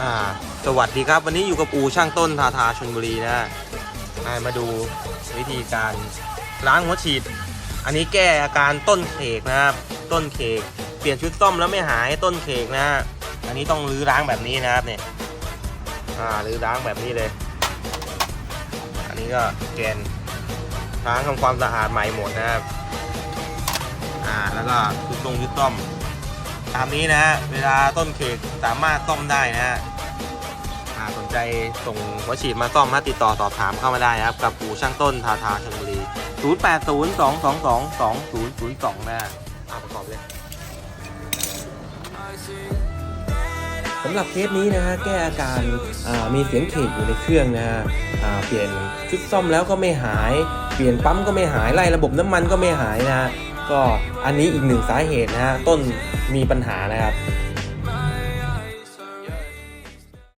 อ่า สวัสดีครับ วันนี้อยู่กับอูช่างต้นทาทาชนบุรีนะามาดูวิธีการล้างหัวฉีด อันนี้แก้อาการต้นเขกนะครับ ต้นเขก เปลี่ยนชุดซ่อมแล้วไม่หายต้นเขกนะฮะอันนี้ต้องรื้อล้างแบบนี้นะครับเนี่ย อ่า รื้อล้างแบบนี้เลย อันนี้ก็แกนล้างทำความสะอาดใหม่หมดนะครับ อ่า แล้วก็ชุดตรงชุดซ่อม ตามนี้นะฮะเวลาต้นเขกสามารถซ่อมได้นะฮะอ่าสนใจส่งหัวฉีดมาซ่อมมาติดต่อสอบถามเข้ามาได้นะครับ กับปู่ช่างต้นทาทาชลบุรี 0 8 0 2 2 2 2 0 0 2 นะฮะอ่าประกอบเลยสำหรับเคสนี้นะฮะแก้อาการมีเสียงเขกอยู่ในเครื่องนะฮะเปลี่ยนชุดซ่อมแล้วก็ไม่หาย เปลี่ยนปั๊มก็ไม่หายไล่ระบบน้ำมันก็ไม่หายนะ ก็อันนี้อีกหนึ่งสาเหตุนะฮะต้นมีปัญหานะครับ